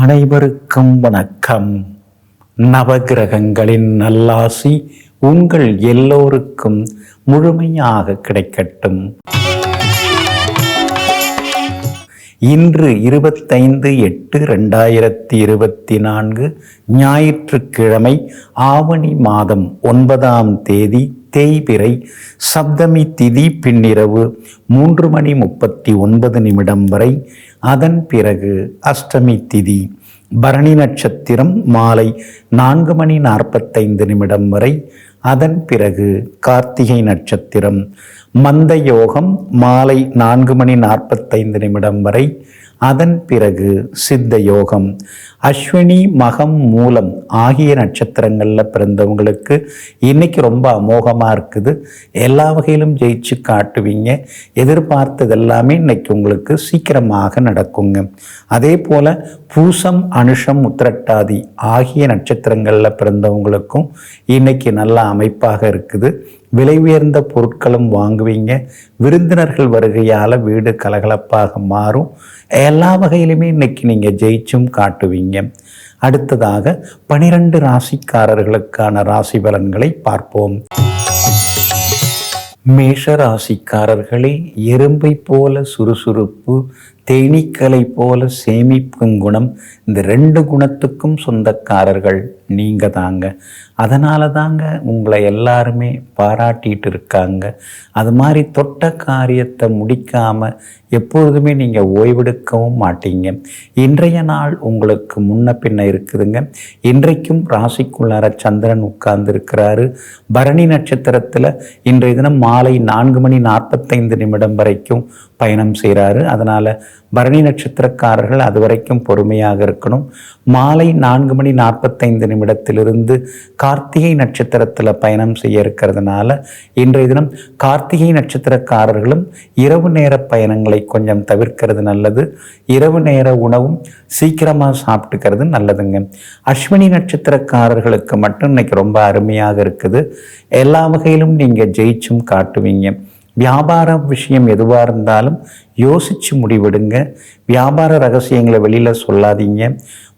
அனைவருக்கும் வணக்கம். நவகிரகங்களின் நல்லாசி உங்கள் எல்லோருக்கும் முழுமையாக கிடைக்கட்டும். இன்று இருபத்தைந்து எட்டு ரெண்டாயிரத்தி இருபத்தி நான்கு ஞாயிற்றுக்கிழமை ஆவணி மாதம் ஒன்பதாம் தேதி தேய்பிறை சப்தமி திதி பின்னிரவு மூன்று மணி முப்பத்தி ஒன்பது நிமிடம் வரை அதன் பிறகு அஷ்டமி திதி பரணி நட்சத்திரம் மாலை நான்கு மணி நாற்பத்தைந்து நிமிடம் வரை. அதன் பிறகு கார்த்திகை நட்சத்திரம் மந்த யோகம் மாலை நான்கு மணி நாற்பத்தைந்து நிமிடம் வரை. அதன் பிறகு சித்த யோகம் அஸ்வினி மகம் மூலம் ஆகிய நட்சத்திரங்களில் பிறந்தவங்களுக்கு இன்னைக்கு ரொம்ப அமோகமாக இருக்குது. எல்லா வகையிலும் ஜெயிச்சு காட்டுவீங்க. எதிர்பார்த்தது எல்லாமே இன்னைக்கு உங்களுக்கு சீக்கிரமாக நடக்குங்க. அதே போல் பூசம் அனுஷம் உத்திரட்டாதி ஆகிய நட்சத்திரங்களில் பிறந்தவங்களுக்கும் இன்னைக்கு நல்ல அமைப்பாக இருக்குது. விலை உயர்ந்த பொருட்களும் வாங்குவீங்க. விருந்தினர்கள் வருகையால் வீடு கலகலப்பாக மாறும். எல்லா வகையிலுமே இன்னைக்கு நீங்கள் ஜெயிச்சும் காட்டுவீங்க. அடுத்ததாக பனிரெண்டு ராசிக்காரர்களுக்கான ராசி பலன்களை பார்ப்போம். மேஷ ராசிக்காரர்களே எறும்பை போல சுறுசுறுப்பு தேனீக்களை போல சேமிக்கும் குணம் இந்த ரெண்டு குணத்துக்கும் சொந்தக்காரர்கள் நீங்கள் தாங்க அதனால தாங்க உங்களை எல்லாருமே பாராட்டிட்டு இருக்காங்க. அது மாதிரி தொட்ட காரியத்தை முடிக்காமல் எப்பொழுதுமே நீங்கள் ஓய்வெடுக்கவும் மாட்டீங்க. இன்றைய நாள் உங்களுக்கு முன்ன பின்ன இருக்குதுங்க. இன்றைக்கும் ராசிக்குள்ளார சந்திரன் உட்கார்ந்து இருக்கிறாரு. பரணி நட்சத்திரத்தில் இன்றைய தினம் மாலை நான்கு மணி நாற்பத்தைந்து நிமிடம் வரைக்கும் பயணம் செய்கிறாரு அதனால் பரணி நட்சத்திரக்காரர்கள் அது வரைக்கும் பொறுமையாக இருக்கணும். மாலை நான்கு மணி நாற்பத்தைந்து நிமிடத்திலிருந்து கார்த்திகை நட்சத்திரத்தில் பயணம் செய்ய இருக்கிறதுனால இன்றைய தினம் கார்த்திகை நட்சத்திரக்காரர்களும் இரவு நேர பயணங்களை கொஞ்சம் தவிர்க்கிறது நல்லது. இரவு நேர உணவும் சீக்கிரமாக சாப்பிட்டுக்கிறது நல்லதுங்க. அஸ்வினி நட்சத்திரக்காரர்களுக்கு மட்டும் இன்னைக்கு ரொம்ப அருமையாக இருக்குது. எல்லா வகையிலும் நீங்கள் ஜெயிச்சும் காட்டுவீங்க. வியாபார விஷயம் எதுவாக இருந்தாலும் யோசித்து முடிவெடுங்க. வியாபார ரகசியங்களை வெளியில் சொல்லாதீங்க.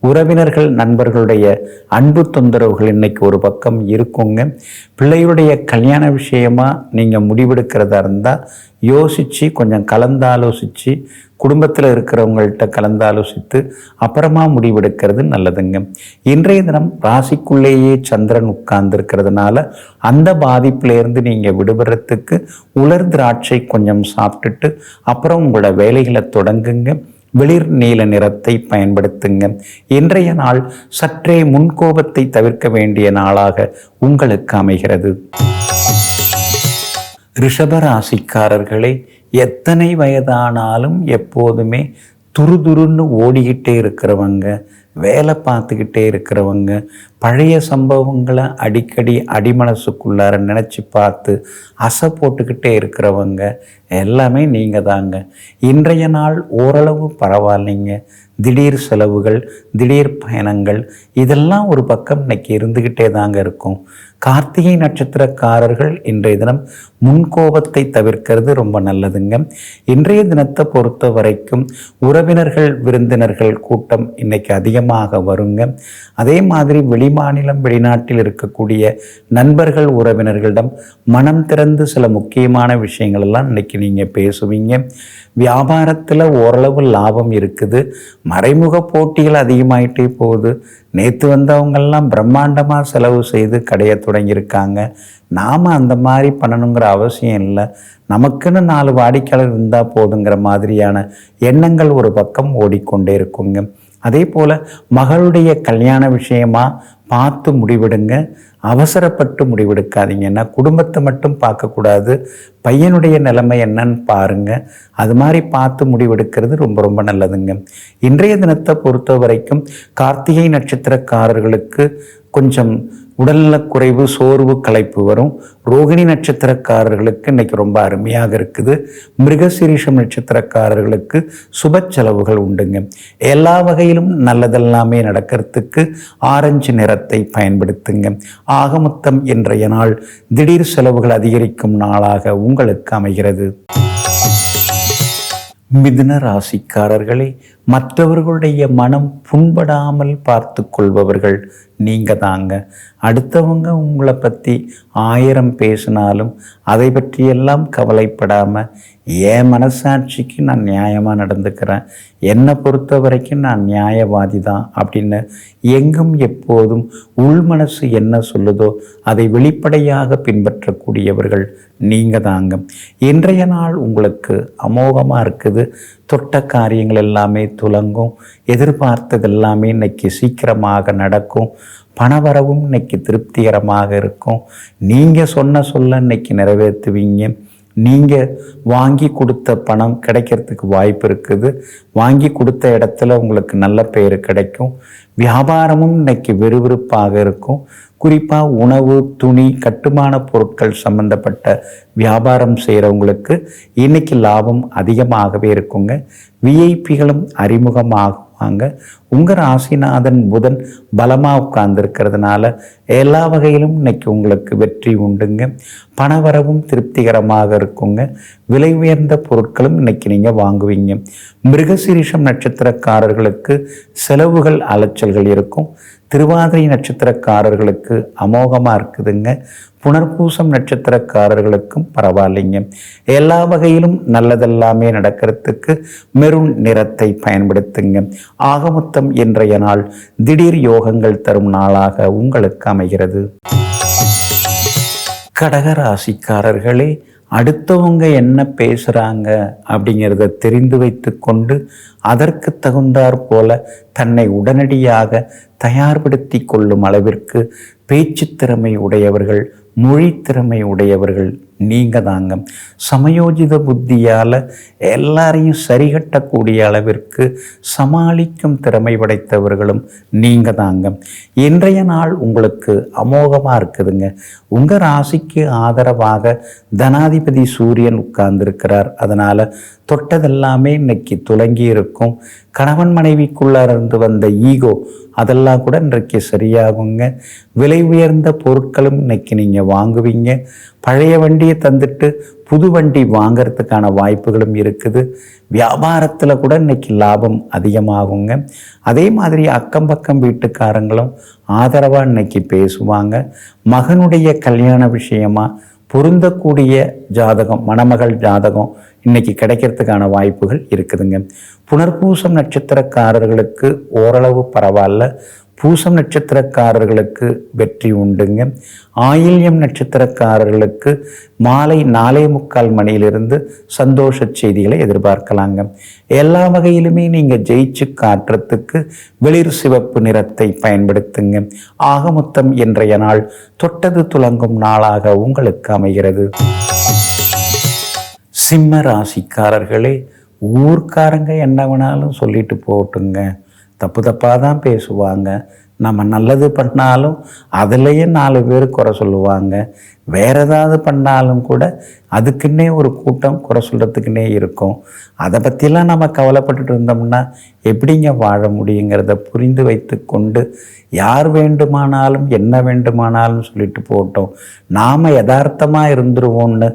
உறவினர்கள் நண்பர்களுடைய அன்பு தொந்தரவுகள் இன்னைக்கு ஒரு பக்கம் இருக்குங்க. பிள்ளையுடைய கல்யாண விஷயமா நீங்கள் முடிவெடுக்கிறதா இருந்தால் யோசித்து கொஞ்சம் கலந்தாலோசித்து குடும்பத்தில் இருக்கிறவங்கள்ட்ட கலந்தாலோசித்து அப்புறமா முடிவெடுக்கிறது நல்லதுங்க. இன்றைய தினம் ராசிக்குள்ளேயே சந்திரன் உட்கார்ந்துருக்கிறதுனால அந்த பாதிப்பிலேருந்து நீங்கள் விடுபடுறதுக்கு உலர் திராட்சை கொஞ்சம் சாப்பிட்டுட்டு அப்புறம் உங்களோட வேலைகளை தொடங்குங்க. வெளிர் நீல நிறத்தை பயன்படுத்துங்க. இன்றைய நாள் சற்றே முன்கோபத்தை தவிர்க்க வேண்டிய நாளாக உங்களுக்கு அமைகிறது. ரிஷபராசிக்காரர்களே எத்தனை வயதானாலும் எப்போதுமே துருதுருன்னு ஓடிக்கிட்டே இருக்கிறவங்க வேலை பார்த்துக்கிட்டே இருக்கிறவங்க பழைய சம்பவங்களை அடிக்கடி அடிமனசுக்குள்ளார நினச்சி பார்த்து அசை போட்டுக்கிட்டே இருக்கிறவங்க எல்லாமே நீங்கள் தாங்க. இன்றைய நாள் ஓரளவு பரவாயில்லைங்க. திடீர் செலவுகள் திடீர் பயணங்கள் இதெல்லாம் ஒரு பக்கம் இன்னைக்கு இருந்துக்கிட்டே தாங்க இருக்கும். கார்த்திகை நட்சத்திரக்காரர்கள் இன்றைய தினம் முன்கோபத்தை தவிர்க்கிறது ரொம்ப நல்லதுங்க. இன்றைய தினத்தை பொறுத்த வரைக்கும் உறவினர்கள் விருந்தினர்கள் கூட்டம் இன்னைக்கு அதிகமாக வருங்க. அதே மாதிரி வெளி வெளிமாநிலம் வெளிநாட்டில் இருக்கக்கூடிய நண்பர்கள் உறவினர்களிடம் மனம் திறந்து சில முக்கியமான விஷயங்கள் எல்லாம் இன்னைக்கு நீங்கள் பேசுவீங்க. வியாபாரத்தில் ஓரளவு லாபம் இருக்குது. மறைமுக போட்டிகள் அதிகமாயிட்டே போகுது. நேற்று வந்தவங்கெல்லாம் பிரம்மாண்டமாக செலவு செய்து கடையை தொடங்கியிருக்காங்க. நாம் அந்த மாதிரி பண்ணணுங்கிற அவசியம் இல்லை. நமக்குன்னு நாலு வாடிக்கையாளர் இருந்தால் போதுங்கிற மாதிரியான எண்ணங்கள் ஒரு பக்கம் ஓடிக்கொண்டே இருக்குங்க. அதே போல் மகளுடைய கல்யாண விஷயமா பார்த்து முடிவெடுங்க. அவசரப்பட்டு முடிவெடுக்காதீங்க. ஏன்னா குடும்பத்தை மட்டும் பார்க்கக்கூடாது. பையனுடைய நிலைமை என்னன்னு பாருங்க. அது மாதிரி பார்த்து முடிவெடுக்கிறது ரொம்ப ரொம்ப நல்லதுங்க. இன்றைய தினத்தை பொறுத்த வரைக்கும் கார்த்திகை நட்சத்திரக்காரர்களுக்கு கொஞ்சம் உடல்நலக்குறைவு சோர்வு களைப்பு வரும். ரோகிணி நட்சத்திரக்காரர்களுக்கு இன்னைக்கு ரொம்ப அருமையாக இருக்குது. மிருகசீரிஷம் நட்சத்திரக்காரர்களுக்கு சுப செலவுகள் உண்டுங்க. எல்லா வகையிலும் நல்லதெல்லாமே நடக்கிறதுக்கு ஆரஞ்சு நிறத்தை பயன்படுத்துங்க. ஆகமொத்தம் இன்றைய நாள் திடீர் செலவுகள் அதிகரிக்கும் நாளாக உங்களுக்கு அமைகிறது. மிதுன ராசிக்காரர்களே மற்றவர்களுடைய மனம் புண்படாமல் பார்த்து கொள்பவர்கள் நீங்கள் தாங்க அடுத்தவங்க உங்களை பற்றி ஆயிரம் பேசினாலும் அதை பற்றியெல்லாம் கவலைப்படாமல் என் மனசாட்சிக்கு நான் நியாயமாக நடந்துக்கிறேன். என்னை பொறுத்த வரைக்கும் நான் நியாயவாதி தான் அப்படின்னு எங்கும் எப்போதும் உள் மனசு என்ன சொல்லுதோ அதை வெளிப்படையாக பின்பற்றக்கூடியவர்கள் நீங்கள் தாங்க இன்றைய நாள் உங்களுக்கு அமோகமாக இருக்குது. தொட்ட காரியங்கள் எல்லாமே துலங்கும். எதிர்பார்த்தது எல்லாமே இன்னைக்கு சீக்கிரமாக நடக்கும். பணவரவும் இன்னைக்கு திருப்திகரமாக இருக்கும். நீங்கள் சொன்ன சொல்ல இன்னைக்கு நிறைவேற்றுவீங்க. நீங்கள் வாங்கி கொடுத்த பணம் கிடைக்கிறதுக்கு வாய்ப்பு இருக்குது. வாங்கி கொடுத்த இடத்துல உங்களுக்கு நல்ல பெயர் கிடைக்கும். வியாபாரமும் இன்னைக்கு விறுவிறுப்பாக இருக்கும். குறிப்பாக உணவு துணி கட்டுமான பொருட்கள் சம்பந்தப்பட்ட வியாபாரம் செய்கிறவங்களுக்கு இன்னைக்கு லாபம் அதிகமாகவே இருக்குங்க. விஐபிகளும் வாங்க உங்கள் ராசிநாதன் புதன் பலமாக உட்கார்ந்துருக்கிறதுனால எல்லா வகையிலும் இன்னைக்கு உங்களுக்கு வெற்றி உண்டுங்க. பணவரவும் திருப்திகரமாக இருக்குங்க. விலை உயர்ந்த பொருட்களும் இன்னைக்கு நீங்கள் வாங்குவீங்க. மிருகசீரிஷம் நட்சத்திரக்காரர்களுக்கு செலவுகள் அலைச்சல்கள் இருக்கும். திருவாதிரை நட்சத்திரக்காரர்களுக்கு அமோகமாக இருக்குதுங்க. புனர்பூசம் நட்சத்திரக்காரர்களுக்கும் பரவாயில்லைங்க. எல்லா வகையிலும் நல்லதெல்லாமே நடக்கிறதுக்கு மெருண் நிறத்தை பயன்படுத்துங்க. ஆகமொத்தம் இன்றைய நாள் திடீர் யோகங்கள் தரும் நாளாக உங்களுக்கு அமைகிறது. கடகராசிக்காரர்களே அடுத்தவங்க என்ன பேசுகிறாங்க அப்படிங்கிறத தெரிந்து வைத்து கொண்டு அதற்கு தகுந்தாற் போல தன்னை உடனடியாக தயார்படுத்தி கொள்ளும் அளவிற்கு பேச்சு திறமை உடையவர்கள் மொழித்திறமை உடையவர்கள் நீங்கள் தாங்க சமயோஜித புத்தியால் எல்லாரையும் சரிகட்டக்கூடிய அளவிற்கு சமாளிக்கும் திறமை படைத்தவர்களும் நீங்கள் தாங்க இன்றைய நாள் உங்களுக்கு அமோகமாக இருக்குதுங்க. உங்கள் ராசிக்கு ஆதரவாக தனாதிபதி சூரியன் உட்கார்ந்துருக்கிறார். அதனால் தொட்டதெல்லாமே இன்னைக்கு துலங்கி இருக்கும். கணவன் மனைவிக்குள்ளார இருந்து வந்த ஈகோ அதெல்லாம் கூட இன்றைக்கு சரியாகுங்க. விலை உயர்ந்த பொருட்களும் இன்னைக்கு நீங்கள் வாங்குவீங்க. பழைய வண்டி வண்டியை தந்துட்டு புது வண்டி வாங்கிறதுக்கான வாய்ப்புகளும் இருக்குது. வியாபாரத்தில் கூட இன்னைக்கு லாபம் அதிகமாகுங்க. அதே மாதிரி அக்கம் பக்கம் வீட்டுக்காரங்களும் ஆதரவாக இன்னைக்கு பேசுவாங்க. மகனுடைய கல்யாண விஷயமா பொருந்தக்கூடிய ஜாதகம் மணமகள் ஜாதகம் இன்னைக்கு கிடைக்கிறதுக்கான வாய்ப்புகள் இருக்குதுங்க. புனர்பூசம் நட்சத்திரக்காரர்களுக்கு ஓரளவு பரவாயில்ல. பூசம் நட்சத்திரக்காரர்களுக்கு வெற்றி உண்டுங்க. ஆயில்யம் நட்சத்திரக்காரர்களுக்கு மாலை நாலே முக்கால் மணியிலிருந்து சந்தோஷ செய்திகளை எதிர்பார்க்கலாங்க. எல்லா வகையிலுமே நீங்கள் ஜெயிச்சு காட்டுறதுக்கு வெளிர் சிவப்பு நிறத்தை பயன்படுத்துங்க. ஆகமொத்தம் இன்றைய நாள் தொட்டது துலங்கும் நாளாக உங்களுக்கு அமைகிறது. சிம்ம ராசிக்காரர்களே ஊர்க்காரங்க என்ன வேணாலும் சொல்லிட்டு போட்டுங்க. தப்பு தப்பாக தான் பேசுவாங்க. நம்ம நல்லது பண்ணாலும் அதுலேயே நாலு பேர் குறை சொல்லுவாங்க. வேறு ஏதாவது பண்ணாலும் கூட அதுக்குன்னே ஒரு கூட்டம் குறை சொல்கிறதுக்குன்னே இருக்கும். அதை பற்றிலாம் நம்ம கவலைப்பட்டுட்டு இருந்தோம்னா எப்படிங்க வாழ முடியுங்கிறத புரிந்து வைத்து கொண்டு யார் வேண்டுமானாலும் என்ன வேண்டுமானாலும் சொல்லிட்டு போட்டோம். நாம் யதார்த்தமாக இருந்துருவோம்னு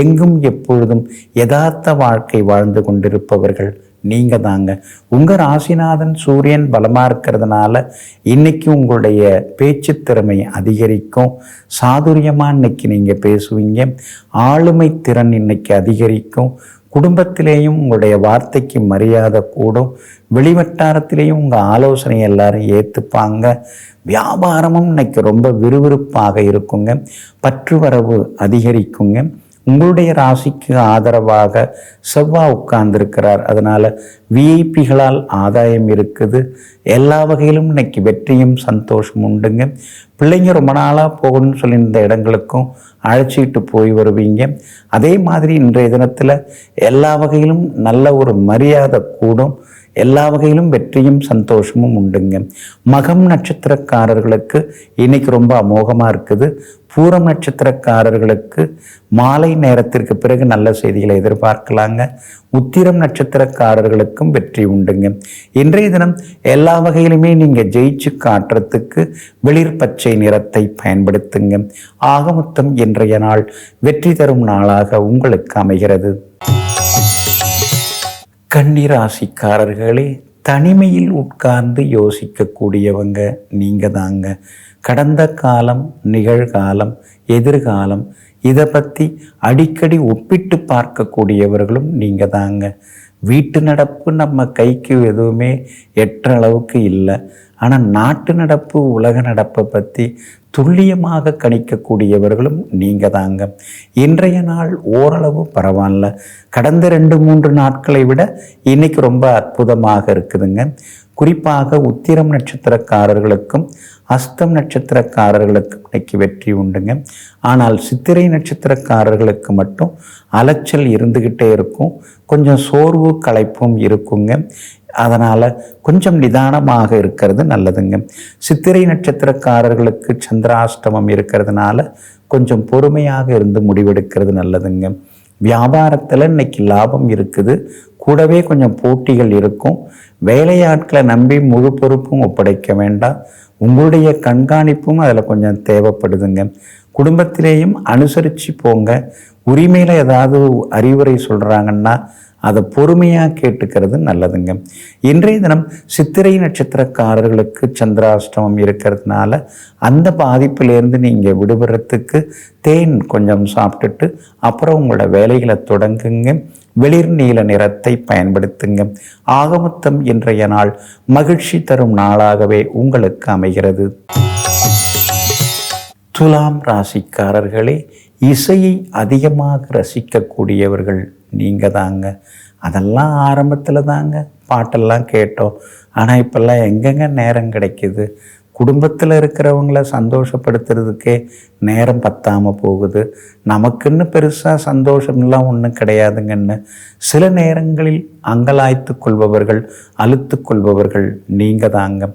எங்கும் எப்பொழுதும் யதார்த்த வாழ்க்கை வாழ்ந்து கொண்டிருப்பவர்கள் நீங்கள் தாங்க. உங்கள் ராசிநாதன் சூரியன் பலமாக இருக்கிறதுனால இன்னைக்கு உங்களுடைய பேச்சு திறமை அதிகரிக்கும். சாதுரியமாக இன்னைக்கு நீங்கள் பேசுவீங்க. ஆளுமை திறன் இன்னைக்கு அதிகரிக்கும். குடும்பத்திலேயும் உங்களுடைய வார்த்தைக்கு மரியாதை கூடும். வெளிவட்டாரத்திலேயும் உங்கள் ஆலோசனை எல்லாரும் ஏற்றுப்பாங்க வியாபாரமும் இன்னைக்கு ரொம்ப விறுவிறுப்பாக இருக்குங்க. பற்று வரவு அதிகரிக்குங்க. உங்களுடைய ராசிக்கு ஆதரவாக செவ்வாய் உட்கார்ந்திருக்கிறார். அதனால் விஐபிகளால் ஆதாயம் இருக்குது. எல்லா வகையிலும் இன்னைக்கு வெற்றியும் சந்தோஷம் உண்டுங்க. பிள்ளைங்க ரொம்ப நாளாக போகணும்னு சொல்லியிருந்த இடங்களுக்கும் அழைச்சிட்டு போய் வருவீங்க. அதே மாதிரி இன்றைய தினத்தில் எல்லா வகையிலும் நல்ல ஒரு மரியாதை கூடும். எல்லா வகையிலும் வெற்றியும் சந்தோஷமும் உண்டுங்க. மகம் நட்சத்திரக்காரர்களுக்கு இன்னைக்கு ரொம்ப அமோகமாக இருக்குது. பூரம் நட்சத்திரக்காரர்களுக்கு மாலை நேரத்திற்கு பிறகு நல்ல செய்திகளை எதிர்பார்க்கலாங்க. உத்திரம் நட்சத்திரக்காரர்களுக்கும் வெற்றி உண்டுங்க. இன்றைய தினம் எல்லா வகையிலுமே நீங்கள் ஜெயிச்சு காட்டுறதுக்கு வெளிர் பச்சை நிறத்தை பயன்படுத்துங்க. ஆகமொத்தம் இன்றைய நாள் வெற்றி தரும் நாளாக உங்களுக்கு அமைகிறது. கன்னிராசிக்காரர்களே தனிமையில் உட்கார்ந்து யோசிக்கக்கூடியவங்க நீங்கள் தாங்க கடந்த காலம் நிகழ்காலம் எதிர்காலம் இதை பற்றி அடிக்கடி ஒப்பிட்டு பார்க்கக்கூடியவர்களும் நீங்கள் தாங்க வீட்டு நடப்பு நம்ம கைக்கு எதுவுமே எட்ட அளவுக்கு இல்லை. ஆனால் நாட்டு நடப்பு உலக நடப்பை பற்றி துல்லியமாக கணிக்கக்கூடியவர்களும் நீங்கள் தாங்க. இன்றைய நாள் ஓரளவு பரவாயில்ல. கடந்த ரெண்டு மூன்று நாட்களை விட இன்னைக்கு ரொம்ப அற்புதமாக இருக்குதுங்க. குறிப்பாக உத்திரம் நட்சத்திரக்காரர்களுக்கும் அஸ்தம் நட்சத்திரக்காரர்களுக்கு இன்னைக்கு வெற்றி உண்டுங்க. ஆனால் சித்திரை நட்சத்திரக்காரர்களுக்கு மட்டும் அலைச்சல் இருந்துக்கிட்டே இருக்கும். கொஞ்சம் சோர்வு களைப்பும் இருக்குங்க. அதனால் கொஞ்சம் நிதானமாக இருக்கிறது நல்லதுங்க. சித்திரை நட்சத்திரக்காரர்களுக்கு சந்திராஷ்டமம் இருக்கிறதுனால கொஞ்சம் பொறுமையாக இருந்து முடிவெடுக்கிறது நல்லதுங்க. வியாபாரத்தில் இன்னைக்கு லாபம் இருக்குது. கூடவே கொஞ்சம் போட்டிகள் இருக்கும். வேலையாட்களை நம்பி முழு பொறுப்பும் ஒப்படைக்க வேண்டாம். உங்களுடைய கண்காணிப்பும் அதில் கொஞ்சம் தேவைப்படுதுங்க. குடும்பத்திலேயும் அனுசரித்து போங்க. உரிமையில் ஏதாவது அறிவுரை சொல்கிறாங்கன்னா அதை பொறுமையாக கேட்டுக்கிறது நல்லதுங்க. இன்றைய தினம் சித்திரை நட்சத்திரக்காரர்களுக்கு சந்திராஷ்டமம் இருக்கிறதுனால அந்த பாதிப்பிலேருந்து நீங்கள் விடுபடுறதுக்கு தேன் கொஞ்சம் சாப்பிட்டுட்டு அப்புறம் உங்களோட வேலைகளை தொடங்குங்க. வெளிர் நீல நிறத்தை பயன்படுத்துங்க. ஆகமத்தம் இன்றைய நாள் மகிழ்ச்சி தரும் நாளாகவே உங்களுக்கு அமைகிறது. துலாம் ராசிக்காரர்களே இசையை அதிகமாக ரசிக்கக்கூடியவர்கள் நீங்கள் தாங்க அதெல்லாம் ஆரம்பத்தில் தாங்க பாட்டெல்லாம் கேட்டோம். ஆனால் இப்போல்லாம் எங்கெங்க நேரம் கிடைக்குது? குடும்பத்தில் இருக்கிறவங்கள சந்தோஷப்படுத்துறதுக்கே நேரம் பத்தாமல் போகுது. நமக்குன்னு பெருசாக சந்தோஷம்லாம் ஒன்றும் கிடையாதுங்கன்னு சில நேரங்களில் அங்கலாய்த்து கொள்பவர்கள் அழுத்து கொள்பவர்கள் நீங்கள் தாங்க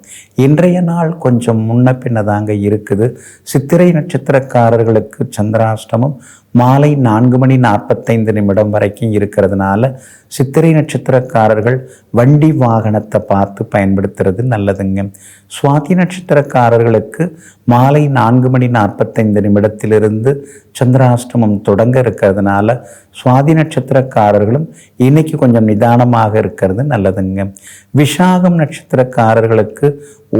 இன்றைய நாள் கொஞ்சம் முன்ன பின்ன தாங்க இருக்குது. சித்திரை நட்சத்திரக்காரர்களுக்கு சந்திராஷ்டமம் மாலை நான்கு மணி நாற்பத்தைந்து நிமிடம் வரைக்கும் இருக்கிறதுனால சித்திரை நட்சத்திரக்காரர்கள் வண்டி வாகனத்தை பார்த்து பயன்படுத்துறது நல்லதுங்க. சுவாதி நட்சத்திரக்காரர்களுக்கு மாலை நான்கு மணி நாற்பத்தைந்து நிமிடத்திலிருந்து சந்திராஷ்டமம் தொடங்க இருக்கிறதுனால சுவாதி நட்சத்திரக்காரர்களும் இன்னைக்கு கொஞ்சம் நிதானமாக இருக்கிறது நல்லதுங்க. விஷாகம் நட்சத்திரக்காரர்களுக்கு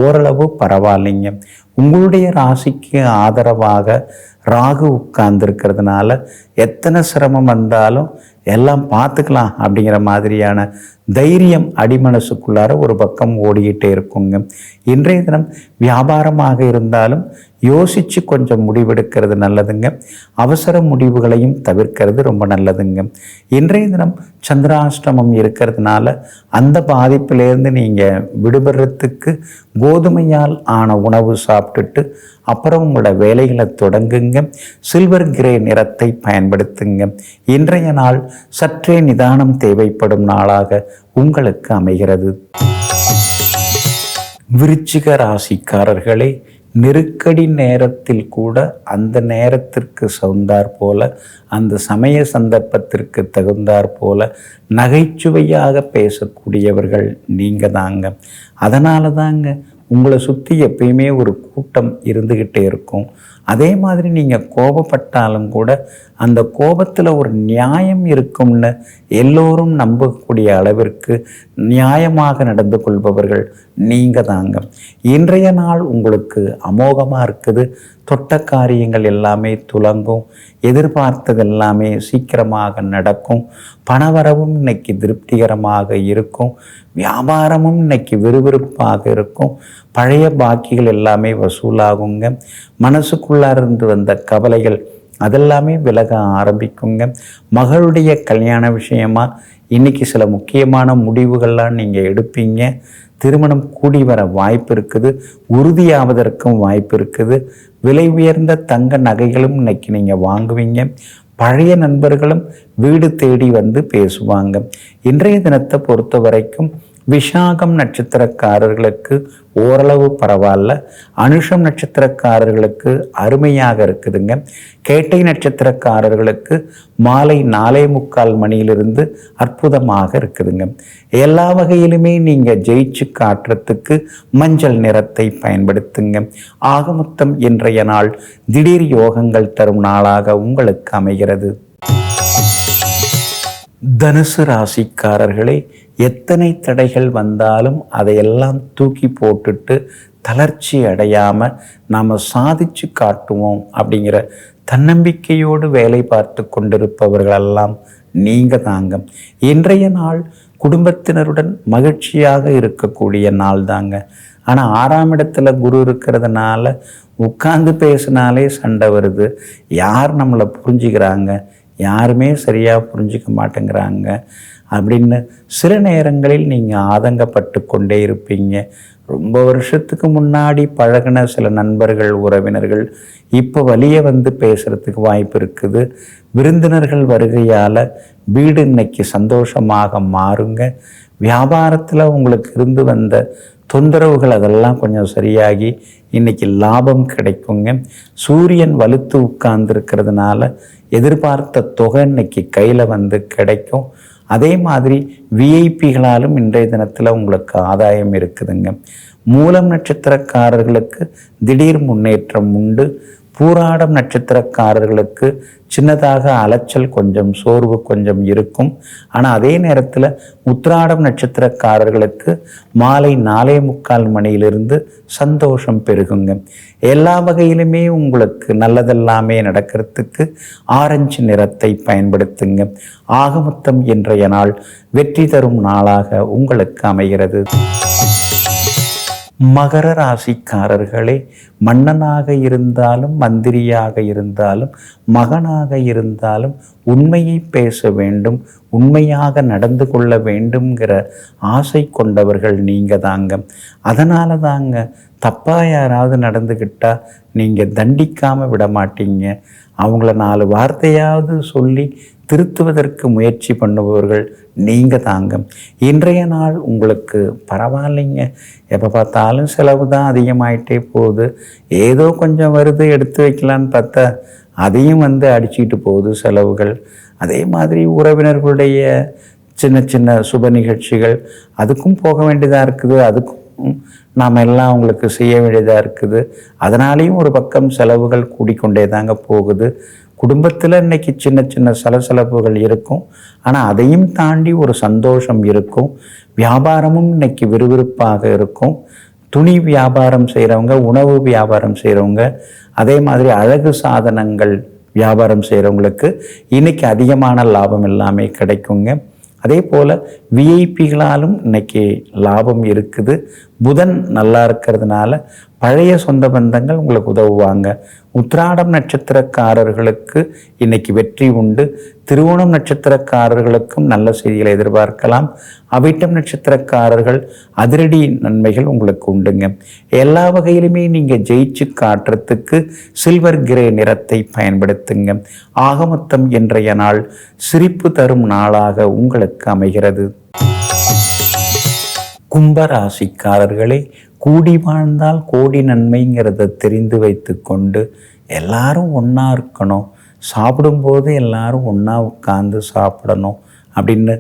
ஓரளவு பரவாயில்லைங்க. உங்களுடைய ராசிக்கு ஆதரவாக ராகு உட்கார்ந்துருக்கிறதுனால எத்தனை சிரமம் வந்தாலும் எல்லாம் பார்த்துக்கலாம் அப்படிங்கிற மாதிரியான தைரியம் அடிமனசுக்குள்ளார ஒரு பக்கம் ஓடிக்கிட்டே இருக்குங்க. இன்றைய தினம் வியாபாரமாக இருந்தாலும் யோசித்து கொஞ்சம் முடிவெடுக்கிறது நல்லதுங்க. அவசர முடிவுகளையும் தவிர்க்கிறது ரொம்ப நல்லதுங்க. இன்றைய தினம் சந்திராஷ்டமம் இருக்கிறதுனால அந்த பாதிப்பிலேருந்து நீங்கள் விடுபடுறதுக்கு கோதுமையால் ஆன உணவு சாப்பிட்டுட்டு அப்புறம் உங்களோட வேலைகளை தொடங்குங்க. சில்வர் கிரே நிறத்தை பயன்படுத்துங்க. இன்றைய நாள் சற்றே நிதானம் தேவைப்படும் நாளாக உங்களுக்கு அமைகிறது. விருச்சிக ராசிக்காரர்களே நெருக்கடி நேரத்தில் கூட அந்த நேரத்திற்கு சவுந்தார் போல அந்த சமய சந்தர்ப்பத்திற்கு தகுந்தார் போல நகைச்சுவையாக பேசக்கூடியவர்கள் நீங்கள் தாங்க. அதனால தாங்க உங்களை சுற்றி எப்பயுமே ஒரு கூட்டம் இருந்துக்கிட்டே இருக்கும். அதே மாதிரி நீங்கள் கோபப்பட்டாலும் கூட அந்த கோபத்தில் ஒரு நியாயம் இருக்கும்னு எல்லோரும் நம்பக்கூடிய அளவிற்கு நியாயமாக நடந்து கொள்பவர்கள் நீங்கள் தாங்க இன்றைய நாள் உங்களுக்கு அமோகமாக இருக்குது. தொட்ட காரியங்கள் எல்லாமே துலங்கும் எதிர்பார்த்தது எல்லாமே சீக்கிரமாக நடக்கும் பணவரவும் இன்னைக்கு திருப்திகரமாக இருக்கும் வியாபாரமும் இன்னைக்கு விறுவிறுப்பாக இருக்கும் பழைய பாக்கிகள் எல்லாமே வசூலாகுங்க மனசுக்குள்ளார் இருந்து வந்த கவலைகள் அதெல்லாமே விலக ஆரம்பிக்குங்க. மகளுடைய கல்யாண விஷயமா இன்னைக்கு சில முக்கியமான முடிவுகள்லாம் நீங்கள் எடுப்பீங்க. திருமணம் கூடி வர வாய்ப்பு இருக்குது உறுதியாவதற்கும் வாய்ப்பு இருக்குது. விலை உயர்ந்த தங்க நகைகளும் இன்னைக்கு நீங்கள் வாங்குவீங்க. பழைய நண்பர்களும் வீடு தேடி வந்து பேசுவாங்க. இன்றைய தினத்தை பொறுத்த வரைக்கும் விஷாகம் நட்சத்திரக்காரர்களுக்கு ஓரளவு பரவாயில்ல. அனுஷம் நட்சத்திரக்காரர்களுக்கு அருமையாக இருக்குதுங்க. கேட்டை நட்சத்திரக்காரர்களுக்கு மாலை நாலே முக்கால் மணியிலிருந்து அற்புதமாக இருக்குதுங்க. எல்லா வகையிலுமே நீங்கள் ஜெயிச்சு காட்டுறதுக்கு மஞ்சள் நிறத்தை பயன்படுத்துங்க. ஆகமொத்தம் இன்றைய நாள் திடீர் யோகங்கள் தரும் நாளாக உங்களுக்கு அமைகிறது. தனுசு ராசிக்காரர்களே எத்தனை தடைகள் வந்தாலும் அதையெல்லாம் தூக்கி போட்டுட்டு தளர்ச்சி அடையாமல் நாம் சாதிச்சு காட்டுவோம் அப்படிங்கிற தன்னம்பிக்கையோடு வேலை பார்த்து கொண்டிருப்பவர்களெல்லாம் நீங்கள் தாங்க. இன்றைய நாள் குடும்பத்தினருடன் மகிழ்ச்சியாக இருக்கக்கூடிய நாள் தாங்க. ஆனால் ஆறாம் இடத்துல குரு இருக்கிறதுனால உட்கார்ந்து பேசினாலே சண்டை வருது. யார் நம்மளை புரிஞ்சுக்கிறாங்க? யாருமே சரியாக புரிஞ்சிக்க மாட்டேங்கிறாங்க. அப்படின்னு சில நேரங்களில் நீங்கள் ஆதங்கப்பட்டு கொண்டே இருப்பீங்க. ரொம்ப வருஷத்துக்கு முன்னாடி பழகின சில நண்பர்கள் உறவினர்கள் இப்போ வழியே வந்து பேசுகிறதுக்கு வாய்ப்பு இருக்குது. விருந்தினர்கள் வருகையால் வீடு இன்னைக்கு சந்தோஷமாக மாறுங்க. வியாபாரத்தில் உங்களுக்கு இருந்து வந்த தொந்தரவுகள் அதெல்லாம் கொஞ்சம் சரியாகி இன்னைக்கு லாபம் கிடைக்குங்க. சூரியன் வலுத்து உட்கார்ந்துருக்கிறதுனால எதிர்பார்த்த தொகை இன்னைக்கு கையில் வந்து கிடைக்கும். அதே மாதிரி விஐபிகளாலும் இன்றைய தினத்தில் உங்களுக்கு ஆதாயம் இருக்குதுங்க. மூலம் நட்சத்திரக்காரர்களுக்கு திடீர் முன்னேற்றம் உண்டு. பூராடம் நட்சத்திரக்காரர்களுக்கு சின்னதாக அலைச்சல் கொஞ்சம் சோர்வு கொஞ்சம் இருக்கும். ஆனால் அதே நேரத்தில் உத்ராடம் நட்சத்திரக்காரர்களுக்கு மாலை நாலே முக்கால் மணியிலிருந்து சந்தோஷம் பெருகுங்க. எல்லா வகையிலுமே உங்களுக்கு நல்லதெல்லாமே நடக்கிறதுக்கு ஆரஞ்சு நிறத்தை பயன்படுத்துங்க. ஆகமொத்தம் இன்றைய நாள் வெற்றி தரும் நாளாக உங்களுக்கு அமைகிறது. மகர ராசிக்காரர்களே மன்னனாக இருந்தாலும் மந்திரியாக இருந்தாலும் மகனாக இருந்தாலும் உண்மையை பேச வேண்டும் உண்மையாக நடந்து கொள்ள வேண்டும்ங்கிற ஆசை கொண்டவர்கள் நீங்கள் தாங்க. அதனால தாங்க தப்பாக யாராவது நடந்துக்கிட்டால் நீங்கள் தண்டிக்காமல் விட மாட்டீங்க. அவங்கள நாலு வார்த்தையாவது சொல்லி திருத்துவதற்கு முயற்சி பண்ணுபவர்கள் நீங்கள் தாங்க. இன்றைய நாள் உங்களுக்கு பரவாயில்லைங்க. எப்போ பார்த்தாலும் செலவு தான் அதிகமாயிட்டே போகுது. ஏதோ கொஞ்சம் வருது எடுத்து வைக்கலான்னு பார்த்தா அதையும் வந்து அடிச்சுக்கிட்டு போகுது செலவுகள். அதே மாதிரி உறவினர்களுடைய சின்ன சின்ன சுப நிகழ்ச்சிகள் அதுக்கும் போக வேண்டியதாக இருக்குது. அதுக்கும் நாம் எல்லாம் அவங்களுக்கு செய்ய வேண்டியதாக இருக்குது. அதனாலேயும் ஒரு பக்கம் செலவுகள் கூடிக்கொண்டே தாங்க போகுது. குடும்பத்தில் இன்னைக்கு சின்ன சின்ன சலசலப்புகள் இருக்கும். ஆனால் அதையும் தாண்டி ஒரு சந்தோஷம் இருக்கும். வியாபாரமும் இன்னைக்கு விறுவிறுப்பாக இருக்கும். துணி வியாபாரம் செய்கிறவங்க உணவு வியாபாரம் செய்கிறவங்க அதே மாதிரி அழகு சாதனங்கள் வியாபாரம் செய்கிறவங்களுக்கு இன்னைக்கு அதிகமான லாபம் எல்லாமே கிடைக்குங்க. அதே போல் விஐபிகளாலும் இன்னைக்கு லாபம் இருக்குது. புதன் நல்லா இருக்கிறதுனால பழைய சொந்த பந்தங்கள் உங்களுக்கு உதவுவாங்க. உத்ராடம் நட்சத்திரக்காரர்களுக்கு இன்னைக்கு வெற்றி உண்டு. திருவோணம் நட்சத்திரக்காரர்களுக்கும் நல்ல செய்திகளை எதிர்பார்க்கலாம். அவிட்டம் நட்சத்திரக்காரர்கள் அதிரடி நன்மைகள் உங்களுக்கு உண்டுங்க. எல்லா வகையிலுமே நீங்கள் ஜெயிச்சு காட்டுறதுக்கு சில்வர் கிரே நிறத்தை பயன்படுத்துங்க. ஆகமொத்தம் இன்றைய நாள் சிரிப்பு தரும் நாளாக உங்களுக்கு அமைகிறது. கும்பராசிக்காரர்களே கூடி வாழ்ந்தால் கோடி நன்மைங்கிறத தெரிந்து வைத்து கொண்டு எல்லாரும் ஒன்றா இருக்கணும். சாப்பிடும்போது எல்லாரும் ஒன்றா உட்கார்ந்து சாப்பிடணும் அப்படின்னு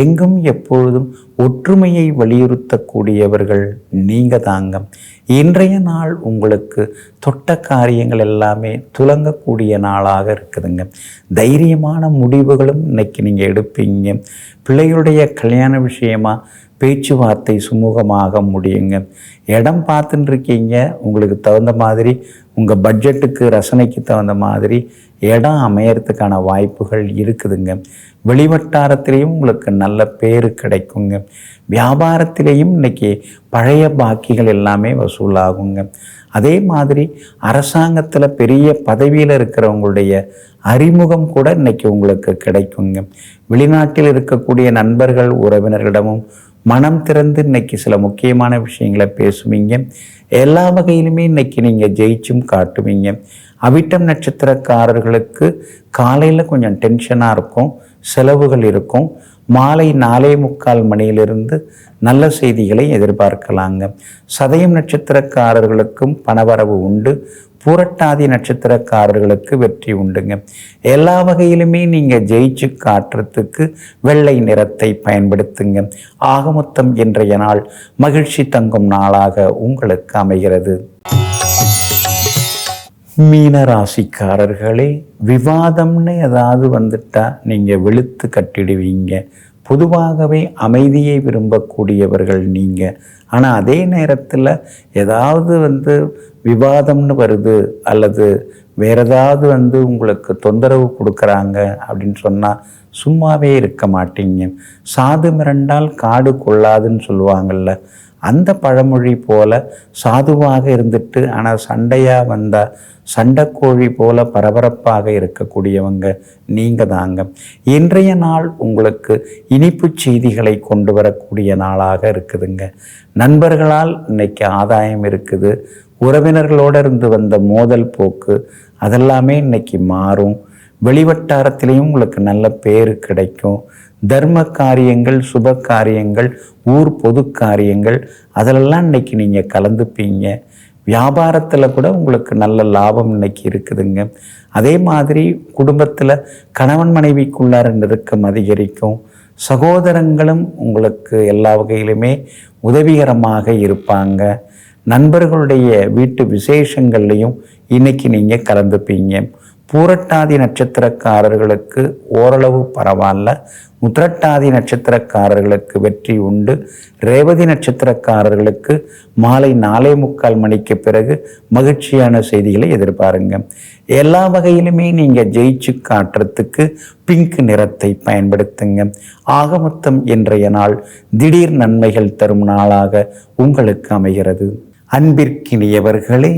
எங்கும் எப்பொழுதும் ஒற்றுமையை வலியுறுத்தக்கூடியவர்கள் நீங்கள் தாங்க. இன்றைய நாள் உங்களுக்கு தொட்ட காரியங்கள் எல்லாமே துலங்கக்கூடிய நாளாக இருக்குதுங்க. தைரியமான முடிவுகளும் இன்னைக்கு நீங்கள் எடுப்பீங்க. பிள்ளைகளுடைய கல்யாண விஷயமாக பேச்சுவார்த்தை சுமூகமாக முடியுங்க. இடம் பார்த்துட்டு இருக்கீங்க உங்களுக்கு தகுந்த மாதிரி உங்கள் பட்ஜெட்டுக்கு ரசனைக்கு தகுந்த மாதிரி இடம் அமையறதுக்கான வாய்ப்புகள் இருக்குதுங்க. வெளிவட்டாரத்திலையும் உங்களுக்கு நல்ல பேர் கிடைக்குங்க. வியாபாரத்திலையும் இன்னைக்கு பழைய பாக்கிகள் எல்லாமே வசூலாகுங்க. அதே மாதிரி அரசாங்கத்தில் பெரிய பதவியில் இருக்கிறவங்களுடைய அறிமுகம் கூட இன்றைக்கி உங்களுக்கு கிடைக்குங்க. வெளிநாட்டில் இருக்கக்கூடிய நண்பர்கள் உறவினர்களிடமும் மனம் திறந்து இன்னைக்கு சில முக்கியமான விஷயங்களை பேசுவீங்க. எல்லா வகையிலுமே இன்னைக்கு நீங்கள் ஜெயிச்சும் காட்டுவீங்க. அவிட்டம் நட்சத்திரக்காரர்களுக்கு காலையில் கொஞ்சம் டென்ஷனாக இருக்கும். செலவுகள் இருக்கும். மாலை நாலே முக்கால் மணியிலிருந்து நல்ல செய்திகளை எதிர்பார்க்கலாங்க. சதயம் நட்சத்திரக்காரர்களுக்கும் பணவரவு உண்டு. பூரட்டாதி நட்சத்திரக்காரர்களுக்கு வெற்றி உண்டுங்க. எல்லா வகையிலுமே நீங்கள் ஜெயிச்சு காட்டுறதுக்கு வெள்ளை நிறத்தை பயன்படுத்துங்க. ஆகமொத்தம் இன்றைய நாள் மகிழ்ச்சி தங்கும் நாளாக உங்களுக்கு அமைகிறது. மீன ராசிக்காரர்களே விவாதம்னு ஏதாவது வந்துட்டா நீங்கள் வெளுத்து கட்டிடுவீங்க. பொதுவாகவே அமைதியை விரும்பக்கூடியவர்கள் நீங்கள் ஆனால் அதே நேரத்தில் ஏதாவது வந்து விவாதம்னு வருது அல்லது வேற ஏதாவது வந்து உங்களுக்கு தொந்தரவு கொடுக்குறாங்க அப்படின்னு சொன்னால் சும்மாவே இருக்க மாட்டீங்க. சாது மிரண்டால் காடு கொள்ளாதுன்னு சொல்லுவாங்கள்ல அந்த பழமொழி போல சாதுவாக இருந்துட்டு ஆனால் சண்டையாக வந்தால் சண்டைக்கோழி போல பரபரப்பாக இருக்கக்கூடியவங்க நீங்கள் தாங்க. இன்றைய நாள் உங்களுக்கு இனிப்பு செய்திகளை கொண்டு வரக்கூடிய நாளாக இருக்குதுங்க. நண்பர்களால் இன்னைக்கு ஆதாயம் இருக்குது. உறவினர்களோடு இருந்து வந்த மோதல் போக்கு அதெல்லாமே இன்னைக்கு மாறும். வெளிவட்டாரத்திலையும் உங்களுக்கு நல்ல பேர் கிடைக்கும். தர்ம காரியங்கள் சுப காரியங்கள் ஊர் பொது காரியங்கள் அதிலெல்லாம் இன்னைக்கு நீங்கள் கலந்துப்பீங்க. வியாபாரத்தில் கூட உங்களுக்கு நல்ல லாபம் இன்னைக்கு இருக்குதுங்க. அதே மாதிரி குடும்பத்தில் கணவன் மனைவிக்குள்ளார நெருக்கம் அதிகரிக்கும். சகோதரங்களும் உங்களுக்கு எல்லா வகையிலுமே உதவிகரமாக இருப்பாங்க. நண்பர்களுடைய வீட்டு விசேஷங்கள்லையும் இன்னைக்கு நீங்கள் கலந்துப்பீங்க. பூரட்டாதி நட்சத்திரக்காரர்களுக்கு ஓரளவு பரவாயில்ல. முத்திரட்டாதி நட்சத்திரக்காரர்களுக்கு வெற்றி உண்டு. ரேவதி நட்சத்திரக்காரர்களுக்கு மாலை நாலே முக்கால் மணிக்கு பிறகு மகிழ்ச்சியான செய்திகளை எதிர்பாருங்க. எல்லா வகையிலுமே நீங்கள் ஜெயிச்சு காட்டுறதுக்கு பிங்க் நிறத்தை பயன்படுத்துங்க. ஆகமொத்தம் இன்றைய நாள் திடீர் நன்மைகள் தரும் நாளாக உங்களுக்கு அமைகிறது. அன்பிற்கினியவர்களே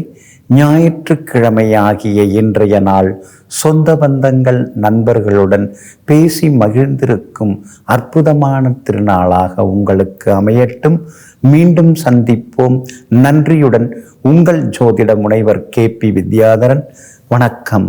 ஞாயிற்றுக்கிழமையாகிய இன்றைய நாள் சொந்த பந்தங்கள் நண்பர்களுடன் பேசி மகிழ்ந்திருக்கும் அற்புதமான திருநாளாக உங்களுக்கு அமையட்டும். மீண்டும் சந்திப்போம். நன்றியுடன் உங்கள் ஜோதிட முனைவர் கே பி வித்யாதரன். வணக்கம்.